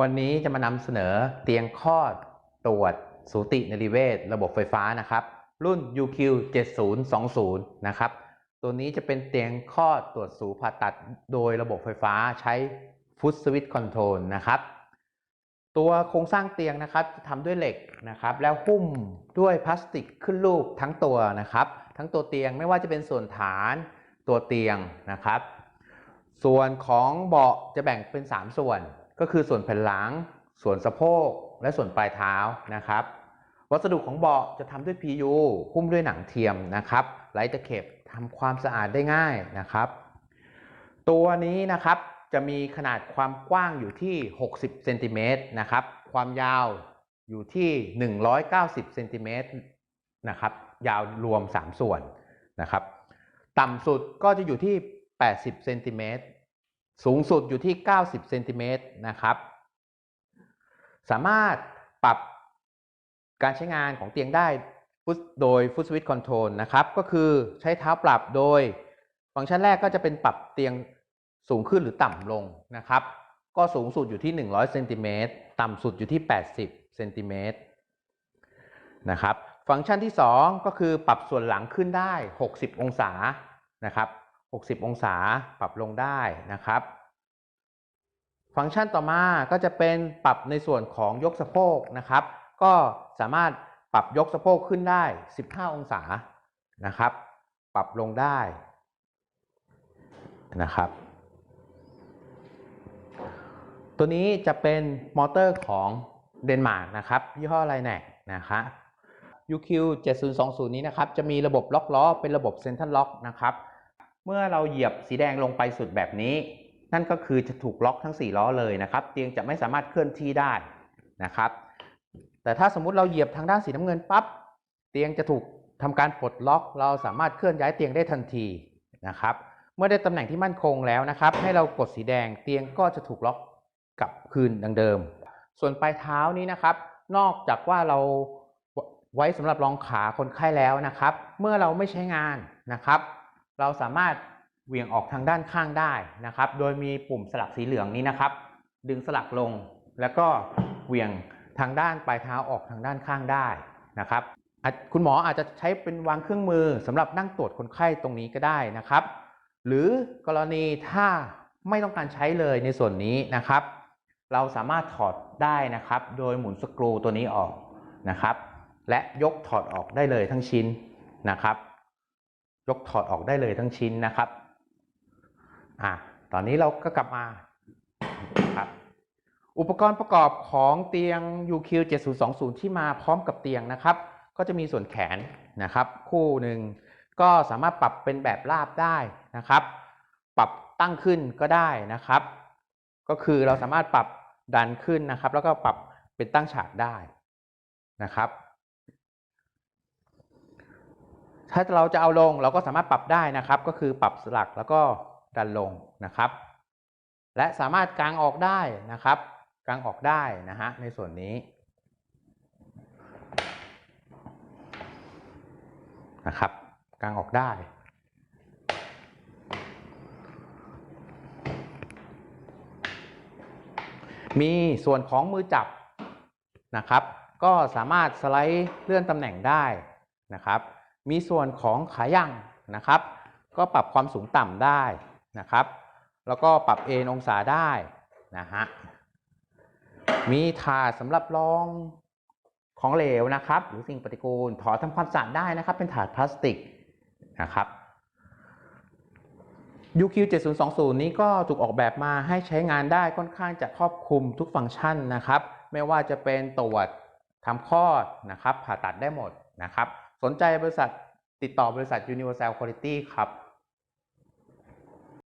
วันนี้จะมานำเสนอเตียงคลอดตรวจสูตินริเวศระบบไฟฟ้านะครับ รุ่น UQ 7020นะครับตัวนี้จะเป็นเตียงคลอดตรวจสูผ่าตัดโดยระบบไฟฟ้าใช้ Foot Switch Control นะครับ ตัวโครงสร้างเตียงนะครับจะทำด้วยเหล็กนะครับ แล้วหุ้มด้วยพลาสติกขึ้นรูปทั้งตัวนะครับ ทั้งตัวเตียงไม่ว่าจะเป็นส่วนฐานตัวเตียงนะครับ ส่วนของเบาะจะแบ่งเป็น 3 ส่วน ก็คือส่วนแผ่นหลัง ส่วนสะโพก และส่วนปลายเท้านะครับ วัสดุของเบาะจะทำด้วย PU หุ้มด้วยหนังเทียมนะครับไร้ตะเข็บทำความสะอาดได้ง่ายนะครับ ตัวนี้นะครับจะมีขนาดความกว้างอยู่ที่ 60เซนติเมตรนะครับ ความยาวอยู่ที่ 190เซนติเมตรนะครับ ยาวรวม 3 ส่วนนะครับ ต่ำสุดก็จะอยู่ที่ 80เซนติเมตร สูงสุดอยู่ที่ 90เซนติเมตรนะครับ สามารถปรับการใช้งานของเตียงได้โดย Foot Switch Control นะครับ ก็คือใช้เท้าปรับโดย ฟังก์ชันแรกก็จะเป็นปรับเตียงสูงขึ้นหรือต่ำลงนะครับ ก็สูงสุดอยู่ที่ 100เซนติเมตรต่ำสุดอยู่ที่ 80เซนติเมตรนะครับ ฟังก์ชันที่ 2 ก็คือปรับส่วนหลังขึ้นได้ 60 องศานะครับ 60 องศาปรับลงได้นะครับ ฟังก์ชันต่อมาก็จะเป็นปรับในส่วนของยกสะโพกนะครับ ก็สามารถปรับยกสะโพกขึ้นได้ 15 องศานะครับ ปรับลงได้นะครับ ตัวนี้จะเป็นมอเตอร์ของเดนมาร์กนะครับยี่ห้อไรแนกนะครับ UQ 7020 นี้นะครับ จะมีระบบล็อกล้อเป็นระบบเซนทรัลล็อกนะครับ เมื่อเราเหยียบสีแดงลงไปสุดแบบนี้ นั่นก็คือจะถูกล็อกทั้ง 4 ล้อเลยนะครับ เตียงจะไม่สามารถเคลื่อนที่ได้นะครับ แต่ถ้าสมมุติเราเหยียบทางด้านสีน้ำเงินปั๊บเตียงจะถูกทำการปลดล็อก เราสามารถเคลื่อนย้ายเตียงได้ทันทีนะครับ เมื่อได้ตำแหน่งที่มั่นคงแล้วนะครับ ให้เรากดสีแดงเตียงก็จะถูกล็อกกลับคืนดังเดิม ส่วนปลายเท้านี้นะครับ นอกจากว่าเราไว้สำหรับรองขาคนไข้แล้วนะครับ เมื่อเราไม่ใช้งานนะครับ เราสามารถ เหวี่ยงออกทางด้านข้างได้นะครับ โดยมีปุ่มสลักสีเหลืองนี้นะครับ ดึงสลักลง แล้วก็เหวี่ยงทางด้านปลายเท้าออกทางด้านข้างได้นะครับคุณหมออาจจะใช้เป็นวางเครื่องมือสำหรับนั่งตรวจคนไข้ตรงนี้ก็ได้นะครับ หรือกรณีถ้าไม่ต้องการใช้เลยในส่วนนี้นะครับ เราสามารถถอดได้นะครับ โดยหมุนสกรูตัวนี้ออกนะครับ และยกถอดออกได้เลยทั้งชิ้นนะครับ ยกถอดออกได้เลยทั้งชิ้นนะครับ อะตอนนี้เราก็กลับมาครับอุปกรณ์ประกอบของเตียง UQ 7020 ที่มาพร้อมกับเตียงนะครับ ก็จะมีส่วนแขนนะครับ คู่หนึ่งก็สามารถปรับเป็นแบบราบได้นะครับ ปรับตั้งขึ้นก็ได้นะครับ ก็คือเราสามารถปรับดันขึ้นนะครับ แล้วก็ปรับเป็นตั้งฉากได้นะครับ ถ้าเราจะเอาลงเราก็สามารถปรับได้นะครับ ก็คือปรับสลักแล้วก็ ดันลงนะครับ และสามารถกางออกได้นะครับ กางออกได้นะฮะในส่วนนี้นะครับกางออกได้มีส่วนของมือจับนะครับ ก็สามารถสไลด์เลื่อนตำแหน่งได้นะครับ มีส่วนของขายั่งนะครับ ก็ปรับความสูงต่ำได้ นะครับ แล้วก็ปรับเอนองศาได้นะฮะ มีถาดสำหรับรองของเหลวนะครับ หรือสิ่งปฏิกูลถอดทำความสะอาดได้นะครับ เป็นถาดพลาสติกนะครับ UQ 7020นี้ก็ถูกออกแบบมาให้ใช้งานได้ค่อนข้างจะครอบคลุมทุกฟังก์ชันนะครับ ไม่ว่าจะเป็นตรวจทำคลอดนะครับ ผ่าตัดได้หมดนะครับ สนใจบริษัทติดต่อบริษัท Universal Quality ครับ